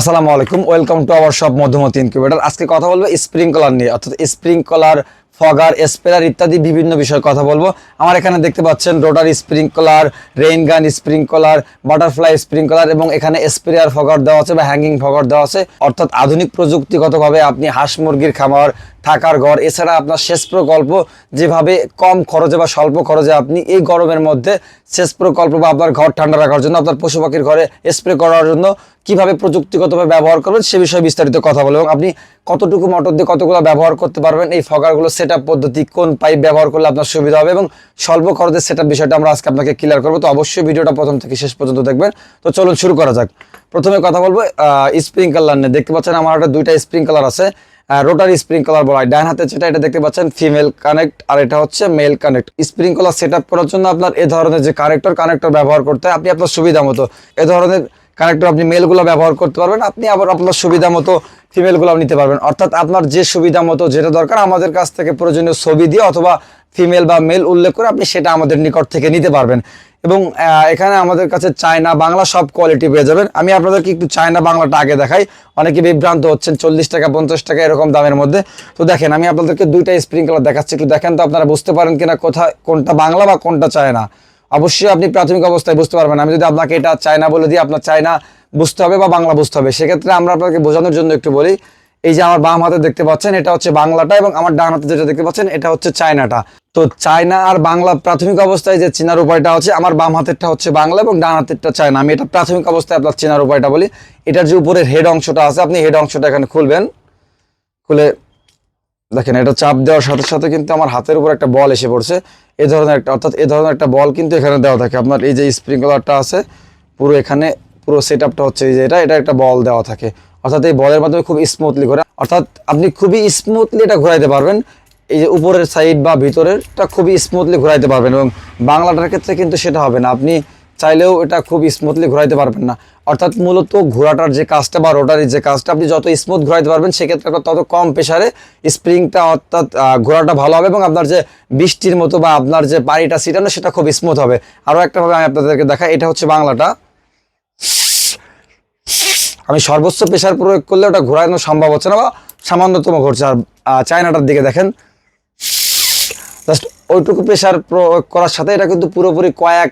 আসসালামু আলাইকুম, welcome to our সব মধুমতি ইনকিউবেটর। আজকে কথা বলব স্প্রিংকলার নিয়ে, অর্থাৎ স্প্রিংকলার, ফগার, স্প্রেয়ার ইত্যাদি বিভিন্ন বিষয়ে কথা বলব। আমার এখানে দেখতে পাচ্ছেন rotor sprinkler, rain gun sprinkler, butterfly sprinkler এবং এখানে স্প্রেয়ার ফগার দেওয়া আছে বা হ্যাঙ্গিং ফগার দেওয়া আছে। অর্থাৎ আধুনিক প্রযুক্তিগতভাবে আপনি হাঁস মুরগির খামার থাকার ঘর। এছাড়া আপনার শেষ প্রকল্প যেভাবে কম খরচে বা স্বল্প খরচে আপনি এই গরমের মধ্যে শেষ প্রকল্প বা আপনার ঘর ঠান্ডা রাখার জন্য, আপনার পশু পাখির ঘরে স্প্রে করার জন্য কীভাবে প্রযুক্তিগতভাবে ব্যবহার করবেন সে বিষয়ে বিস্তারিত কথা বলব। এবং আপনি কতটুকু মোটর দিয়ে কতগুলো ব্যবহার করতে পারবেন, এই ফগারগুলো সেট পদ্ধতি কোন পাইপ ব্যবহার করলে আপনার সুবিধা হবে এবং স্বল্প খরচের সেট বিষয়টা আমরা আজকে আপনাকে ক্লিয়ার করব। তো অবশ্যই ভিডিওটা প্রথম থেকে শেষ পর্যন্ত দেখবেন। তো চলুন শুরু করা যাক। প্রথমে কথা বলব স্প্রিংকলার নিয়ে দেখতে পাচ্ছেন আমার একটা দুইটা স্প্রিংকলার আছে। রোটারি স্প্রিংকলার বলা হয়। ডান হাতে যেটা, এটা দেখতে পাচ্ছেন ফিমেল কানেক্ট আর এটা হচ্ছে মেল কানেক্ট স্প্রিংকলার সেট করার জন্য আপনার এ ধরনের যে কানেক্টর কানেক্টর ব্যবহার করতে হয়, আপনি আপনার সুবিধা মতো এ ধরনের কানেক্টর আপনি মেলগুলো ব্যবহার করতে পারবেন, আপনি আবার আপনার সুবিধা মতো ফিমেলগুলো নিতে পারবেন। অর্থাৎ আপনার যে সুবিধা মতো যেটা দরকার, আমাদের কাছ থেকে প্রয়োজনীয় ছবি দিয়ে অথবা ফিমেল বা মেল উল্লেখ করে আপনি সেটা আমাদের নিকট থেকে নিতে পারবেন। এবং এখানে আমাদের কাছে চায়না বাংলা সব কোয়ালিটি পেয়ে যাবেন। আমি আপনাদেরকে একটু চায়না বাংলাটা আগে দেখাই। অনেকে বিভ্রান্ত হচ্ছেন, চল্লিশ টাকা, পঞ্চাশ টাকা এরকম দামের মধ্যে। তো দেখেন, আমি আপনাদেরকে দুইটা স্প্রিংকলার দেখাচ্ছি। একটু দেখেন তো আপনারা বুঝতে পারেন কিনা কোথায় কোনটা বাংলা বা কোনটা চায়না। অবশ্যই আপনি প্রাথমিক অবস্থায় বুঝতে পারবেন। আমি যদি আপনাকে এটা চায়না বলে দিই, আপনার চায়না বুঝতে হবে বা বাংলা বুঝতে হবে। সেক্ষেত্রে আমরা আপনাকে বোঝানোর জন্য একটু বলি, এই যে আমার বাম হাতে দেখতে পাচ্ছেন, এটা হচ্ছে বাংলাটা এবং আমার ডান হাতে যেটা দেখতে পাচ্ছেন, এটা হচ্ছে চায়নাটা। তো চায়না আর বাংলা প্রাথমিক অবস্থায় যে চেনার উপায়টা হচ্ছে আমার বাম হাতেরটা হচ্ছে বাংলা এবং ডান হাতেরটা চায়না। আমি এটা প্রাথমিক অবস্থায় আপনার চেনার উপায়টা বলি। এটার যে উপরের হেড অংশটা আছে, আপনি হেড অংশটা এখানে খুলবেন। খুলে দেখেন, এটা চাপ দেওয়ার সাথে সাথে কিন্তু আমার হাতের উপর একটা বল এসে পড়ছে। এ ধরনের একটা অর্থাৎ এ ধরনের একটা বল কিন্তু এখানে দেওয়া থাকে। আপনার এই যে স্প্রিংকলারটা আছে, পুরো এখানে পুরো সেট আপটা হচ্ছে এই যে এটা এটা একটা বল দেওয়া থাকে। অর্থাৎ এই বলের মাধ্যমে খুব স্মুথলি ঘোরা অর্থাৎ আপনি খুবই স্মুথলি এটা ঘোরাইতে পারবেন। এই যে উপরের সাইড বা ভিতরেরটা খুবই স্মুথলি ঘোরাইতে পারবেন এবং বাংলাটার ক্ষেত্রে কিন্তু সেটা হবে না। আপনি চাইলেও এটা খুব স্মুথলি ঘোরাইতে পারবেন না। অর্থাৎ মূলত ঘোরাটার যে কাজটা বা রোটারির যে কাজটা, আপনি যত স্মুথ ঘোরাইতে পারবেন, সেক্ষেত্রে আপনার তত কম প্রেশারে স্প্রিংটা অর্থাৎ ঘোরাটা ভালো হবে এবং আপনার যে বৃষ্টির মতো বা আপনার যে পানিটা ছিটানো, সেটা খুব স্মুথ হবে। আরও একটা ভাবে আমি আপনাদেরকে দেখাই, এটা হচ্ছে বাংলাটা। আমি সর্বোচ্চ প্রেশার প্রয়োগ করলে ওটা ঘোরানো সম্ভব হচ্ছে না বা সামান্যতম ঘটছে। আর চায়নাটার দিকে দেখেন। জাস্ট ওইটুকু প্রেশার প্রয়োগ করার সাথে এটা কিন্তু পুরোপুরি কয়েক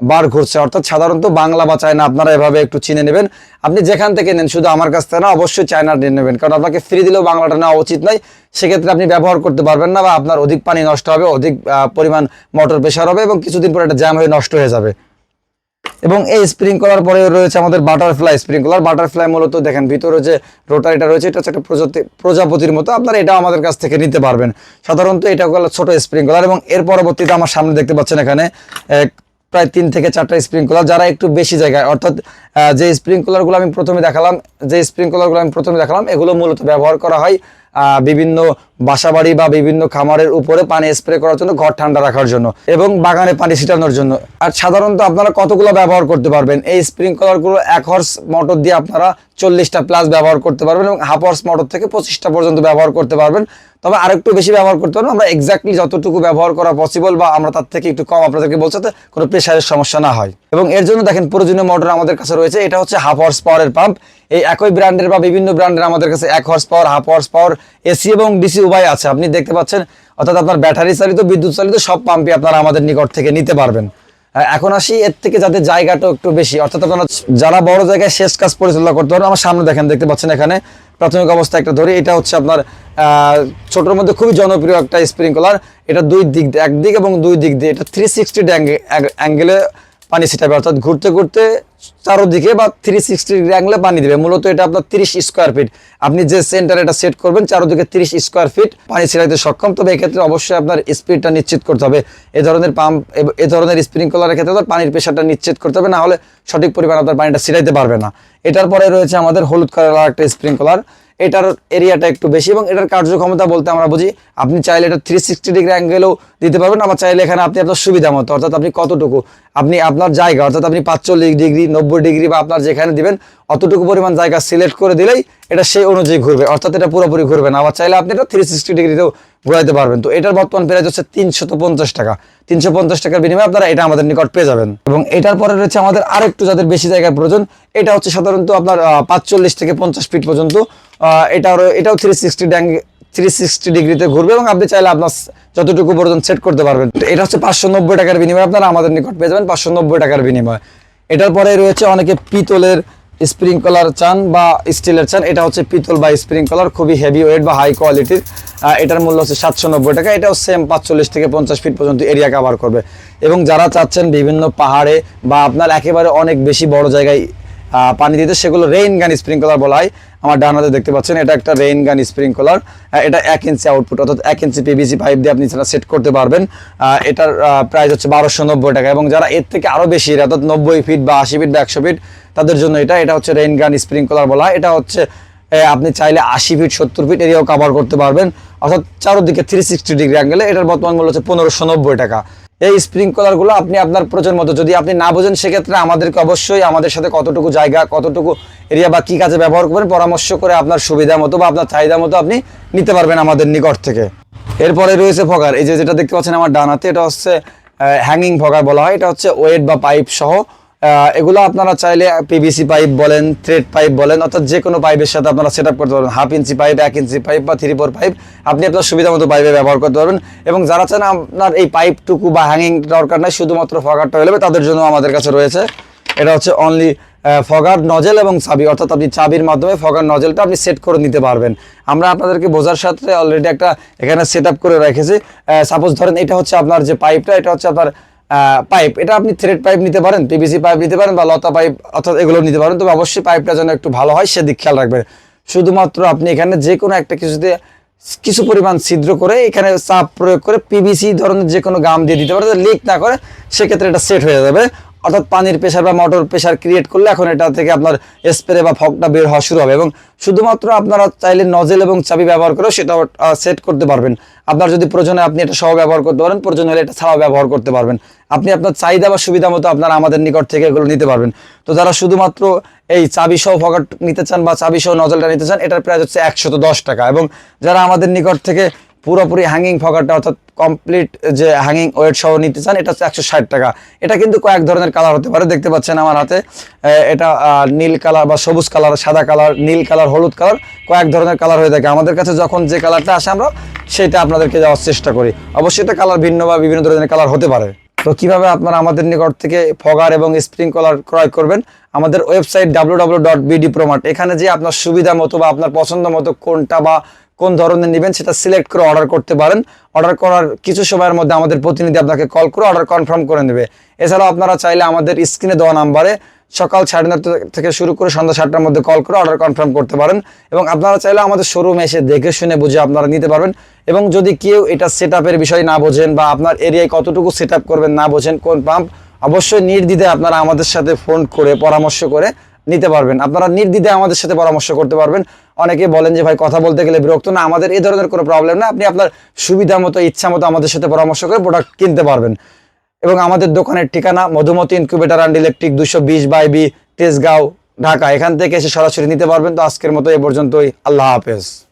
বার ঘুরছে। অর্থাৎ সাধারণত বাংলা বা চায়না আপনারা এভাবে একটু চিনে নেবেন। আপনি যেখান থেকে নেন, শুধু আমার কাছ থেকে না, অবশ্যই চায়না নিয়ে নেবেন। কারণ আপনাকে ফ্রি দিলেও বাংলাটা নেওয়া উচিত নয়। সেক্ষেত্রে আপনি ব্যবহার করতে পারবেন না বা আপনার অধিক পানি নষ্ট হবে, অধিক পরিমাণ মোটর প্রেশার হবে এবং কিছুদিন পরে এটা জ্যাম হয়ে নষ্ট হয়ে যাবে। এবং এই স্প্রিংকলার পরে রয়েছে আমাদের বাটারফ্লাই স্প্রিংকলার বাটারফ্লাই মূলত দেখেন, ভিতরে যে রোটারিটা রয়েছে, এটা হচ্ছে একটা প্রজাতি, প্রজাপতির মতো। আপনারা এটা আমাদের কাছ থেকে নিতে পারবেন। সাধারণত এটা হলো ছোট স্প্রিংকলার এবং এর পরবর্তীতে আমার সামনে দেখতে পাচ্ছেন এখানে প্রায় তিন থেকে চারটা স্প্রিংকুলার যারা একটু বেশি জায়গায়, অর্থাৎ যে স্প্রিংকুলারগুলো আমি প্রথমে দেখালাম, যে স্প্রিংকুলারগুলো আমি প্রথমে দেখালাম, এগুলো মূলত ব্যবহার করা হয় বিভিন্ন বাসাবাড়ি বা বিভিন্ন খামারের উপরে পানি স্প্রে করার জন্য, ঘর ঠান্ডা রাখার জন্য এবং বাগানে পানি ছিটানোর জন্য। আর সাধারণত আপনারা কতগুলো ব্যবহার করতে পারবেন? এই স্প্রিংকলারগুলো এক হর্স মোটর দিয়ে আপনারা চল্লিশটা প্লাস ব্যবহার করতে পারবেন এবং হাফ হর্স মোটর থেকে পঁচিশটা পর্যন্ত ব্যবহার করতে পারবেন। তবে আরেকটু বেশি ব্যবহার করতে পারবেন। আমরা এক্স্যাক্টলি যতটুকু ব্যবহার করা পসিবল বা আমরা তার থেকে একটু কম আপনাদেরকে বলছি যাতে কোনো প্রেশারের সমস্যা না হয়। এবং এর জন্য দেখেন প্রয়োজনীয় মোটর আমাদের কাছে রয়েছে। এটা হচ্ছে হাফ হর্স পাওয়ারের পাম্প এই একই ব্র্যান্ডের বা বিভিন্ন ব্র্যান্ডের আমাদের কাছে এক horse power half horse power AC এবং ডিসি উভয় আছে। আপনি দেখতে পাচ্ছেন, অর্থাৎ আপনার ব্যাটারি চালিত, বিদ্যুৎ চালিত সব পাম্পই আপনারা আমাদের নিকট থেকে নিতে পারবেন। এখন আসি এর থেকে যাদের জায়গাটা একটু বেশি। অর্থাৎ আপনারা যারা বড় জায়গায় শেষ কাজ পরিচালনা করতে পারেন আমার সামনে দেখেন, দেখতে পাচ্ছেন এখানে প্রাথমিক অবস্থা একটা ধরি। এটা হচ্ছে আপনার ছোটোর মধ্যে খুবই জনপ্রিয় একটা স্প্রিংকলার এটা দুই দিক একদিক এবং দুই দিক দিয়ে। এটা থ্রি সিক্সটি অ্যাঙ্গেলে পানি ছিটাবে। অর্থাৎ ঘুরতে ঘুরতে চারোদিকে বা থ্রি সিক্সটি অ্যাঙ্গেলে পানি দেবে। মূলত এটা আপনার তিরিশ স্কোয়ার ফিট আপনি যে সেন্টার এটা সেট করবেন, চারোদিকে তিরিশ স্কোয়ার ফিট পানি ছিটাইতে সক্ষম। তবে এক্ষেত্রে অবশ্যই আপনার স্পিডটা নিশ্চিত করতে হবে। এ ধরনের পাম্প এ ধরনের স্প্রিংকলারের ক্ষেত্রে আপনার পানির প্রেশারটা নিশ্চিত করতে হবে। না হলে সঠিক পরিমাণ আপনার পানিটা ছিটাইতে পারবে না। এটার পরে রয়েছে আমাদের হলুদ কালার একটা স্প্রিংকলার এটার এরিয়াটা একটু বেশি এবং এটার কার্যক্ষমতা বলতে আমরা বুঝি। আপনি চাইলে এটা থ্রি সিক্সটি ডিগ্রি অ্যাঙ্গেলেও দিতে পারবেন আমার চাইলে এখানে আপনি আপনার সুবিধা মতো, অর্থাৎ আপনি কতটুকু, আপনি আপনার জায়গা, অর্থাৎ আপনি পাঁচচল্লিশ ডিগ্রি নব্বই ডিগ্রি বা আপনার যেখানে দিবেন অতটুকু পরিমাণ জায়গা সিলেক্ট করে দিলেই এটা সেই অনুযায়ী ঘুরবে। অর্থাৎ এটা পুরোপুরি ঘুরবে না। আবার চাইলে আপনি এটা থ্রি সিক্সটি ডিগ্রিতেও ঘুরাইতে পারবেন। তো এটার বর্তমান প্রাইস হচ্ছে তিনশত পঞ্চাশ টাকা। তিনশো পঞ্চাশ টাকার বিনিময়ে আপনারা এটা আমাদের নিকট পেয়ে যাবেন। এবং এটার পরে রয়েছে আমাদের আরেকটু যাদের বেশি জায়গার প্রয়োজন এটা হচ্ছে সাধারণত আপনার পাঁচচল্লিশ থেকে পঞ্চাশ ফিট পর্যন্ত। আহ, এটাও থ্রি সিক্সটি থ্রি সিক্সটি ডিগ্রিতে ঘুরবে এবং আপনি চাইলে আপনার যতটুকু পর্যন্ত সেট করতে পারবেন। এটা হচ্ছে পাঁচশো নব্বই টাকার বিনিময়ে আপনারা আমাদের নিকট পেয়ে যাবেন পাঁচশো নব্বই টাকার বিনিময়ে। এটার পরে রয়েছে অনেকে পিতলের স্প্রিংকলার চান বা স্টিলের চান, এটা হচ্ছে পিতল বা স্প্রিংকলার, খুবই হেভি ওয়েট বা হাই কোয়ালিটির এটার মূল্য হচ্ছে সাতশো নব্বই টাকা। এটাও সেম পাঁচচল্লিশ থেকে পঞ্চাশ ফিট পর্যন্ত এরিয়া কভার করবে। এবং যারা চাচ্ছেন বিভিন্ন পাহাড়ে বা আপনার একেবারে অনেক বেশি বড় জায়গায় পানি দিতে, সেগুলো রেইন গান স্প্রিংকলার বলা হয়। আমার ডান হাতে দেখতে পাচ্ছেন, এটা একটা রেইন গান স্প্রিংকলার এটা এক ইঞ্চি আউটপুট অর্থাৎ এক ইঞ্চি পিভিসি পাইপ দিয়ে আপনি সেটা সেট করতে পারবেন। এটার প্রাইস হচ্ছে বারোশো নব্বই টাকা। এবং যারা এর থেকে আরও বেশি, অর্থাৎ নব্বই ফিট বা আশি ফিট বা একশো ফিট তাদের জন্য এটা এটা হচ্ছে রেইন গান স্প্রিংকলার বলা, এটা হচ্ছে আপনি চাইলে আশি ফিট সত্তর ফিট এরিয়াও কভার করতে পারবেন। অর্থাৎ চারোদিকে থ্রি সিক্সটি ডিগ্রি অ্যাঙ্গেলে এটার বর্তমান মূল্য হচ্ছে পনেরোশো নব্বই টাকা। এই স্প্রিংকলারগুলো আপনি আপনার প্রয়োজন মতো, যদি আপনি না বোঝেন, সেক্ষেত্রে আমাদেরকে অবশ্যই আমাদের সাথে কতটুকু জায়গা, কতটুকু এরিয়া বা কী কাজে ব্যবহার করবেন, পরামর্শ করে আপনার সুবিধা মতো বা আপনার চাহিদা মতো আপনি নিতে পারবেন আমাদের নিকট থেকে। এরপরে রয়েছে ফগার, এই যে যেটা দেখতে পাচ্ছেন আমার ডানাতে এটা হচ্ছে হ্যাঙ্গিং ফগার বলা হয়, এটা হচ্ছে ওয়েট বা পাইপ সহ এগুলো আপনারা চাইলে পিভিসি পাইপ বলেন থ্রেড পাইপ বলেন, অর্থাৎ যে কোনো পাইপের সাথে আপনারা সেট করতে পারবেন। হাফ ইঞ্চি পাইপ এক ইঞ্চি পাইপ বা থ্রি ফোর পাইপ আপনি আপনার সুবিধা মতো পাইপে ব্যবহার করতে পারবেন। এবং যারা চান আপনার এই পাইপটুকু বা হ্যাঙ্গিং দরকার নাই, শুধুমাত্র ফগারটা হলে তাদের জন্য আমাদের কাছে রয়েছে। এটা হচ্ছে অনলি ফগার নজেল এবং চাবি। অর্থাৎ আপনি চাবির মাধ্যমে ফগার নজেলটা আপনি সেট করে নিতে পারবেন। আমরা আপনাদেরকে বোঝার সাথে অলরেডি একটা এখানে সেট করে রেখেছি। সাপোজ ধরেন এটা হচ্ছে আপনার যে পাইপটা এটা হচ্ছে আপনার পাইপ এটা আপনি থ্রেড পাইপ নিতে পারেন পিভিসি পাইপ নিতে পারেন বা লতা পাইপ অর্থাৎ এগুলো নিতে পারেন। তবে অবশ্যই পাইপটা যেন একটু ভালো হয়, সেদিক খেয়াল রাখবেন। শুধুমাত্র আপনি এখানে যে কোনো একটা কিছুতে কিছু পরিমাণ ছিদ্র করে এখানে চাপ প্রয়োগ করে পিভিসি ধরনের যে কোনো গাম দিয়ে দিতে পারে লিক না করে, সেক্ষেত্রে এটা সেট হয়ে যাবে। অর্থাৎ পানির প্রেশার বা মোটর প্রেশার ক্রিয়েট করলে এখন এটা থেকে আপনার স্প্রে বা ফগটা বের হওয়া শুরু হবে এবং শুধুমাত্র আপনারা চাইলে নজেল এবং চাবি ব্যবহার করেও সেটা সেট করতে পারবেন। আপনার যদি প্রয়োজনে আপনি এটা সহ ব্যবহার করতে পারেন, প্রয়োজন হলে এটা ছাড়াও ব্যবহার করতে পারবেন। আপনি আপনার চাহিদা বা সুবিধা মতো আপনারা আমাদের নিকট থেকে এগুলো নিতে পারবেন। তো যারা শুধুমাত্র এই চাবি সহ ফগাট নিতে চান বা চাবি সহ নজলটা নিতে চান, এটার প্রাইস হচ্ছে একশত টাকা এবং যারা আমাদের নিকট থেকে পুরোপুরি হ্যাঙ্গিং ফকারটা অর্থাৎ কমপ্লিট যে হ্যাঙ্গিং ওয়েট সহ নিতে চান, এটা হচ্ছে একশো ষাট টাকা। এটা কিন্তু কয়েক ধরনের কালার হতে পারে, দেখতে পাচ্ছেন আমার হাতে। এটা নীল কালার বা সবুজ কালার সাদা কালার নীল কালার হলুদ কালার কয়েক ধরনের কালার হয়ে থাকে। আমাদের কাছে যখন যে কালারটা আসে আমরা, সেটা আপনাদেরকে দেওয়ার চেষ্টা করি। অবশ্যই এটা কালার ভিন্ন বা বিভিন্ন ধরনের কালার হতে পারে। তো কীভাবে আপনারা আমাদের নিকট থেকে ফগার এবং স্প্রিংকলার ক্রয় করবেন? আমাদের ওয়েবসাইট ডাব্লিউ ডট এখানে যে আপনার সুবিধা মতো বা আপনার পছন্দ মতো কোনটা বা কোন ধরনের নেবেন, সেটা সিলেক্ট করে অর্ডার করতে পারেন। অর্ডার করার কিছু সময়ের মধ্যে আমাদের প্রতিনিধি আপনাকে কল করে অর্ডার কনফার্ম করে নেবে। এছাড়াও আপনারা চাইলে আমাদের স্ক্রিনে দেওয়া নাম্বারে সকাল সাড়ে নটা থেকে শুরু করে সন্ধ্যা সাতটার মধ্যে কল করে অর্ডার কনফার্ম করতে পারেন। এবং আপনারা চাইলে আমাদের শোরুমে এসে দেখে শুনে বুঝে আপনারা নিতে পারবেন। এবং যদি কেউ এটা সেট বিষয় না বোঝেন বা আপনার এরিয়ায় কতটুকু সেট করবেন না বোঝেন, কোন পাম্প অবশ্যই নির্দ্বিধে আপনারা আমাদের সাথে ফোন করে, পরামর্শ করে নিতে পারবেন। আপনারা নির্দ্বিধে আমাদের সাথে পরামর্শ করতে পারবেন। অনেকে বলেন যে, ভাই, কথা বলতে গেলে বিরক্ত না। আমাদের এই ধরনের কোনো প্রবলেম না। আপনি আপনার সুবিধা মতো ইচ্ছা মতো আমাদের সাথে পরামর্শ করে প্রোডাক্ট কিনতে পারবেন। এবং আমাদের দোকানের ঠিকানা মধুমতি ইনকিউবেটার অ্যান্ড ইলেকট্রিক দুশো বিশ বাই বি তেজগাঁও, ঢাকা। এখান থেকে এসে সরাসরি নিতে পারবেন। তো আজকের মতো এ পর্যন্তই। আল্লাহ হাফেজ।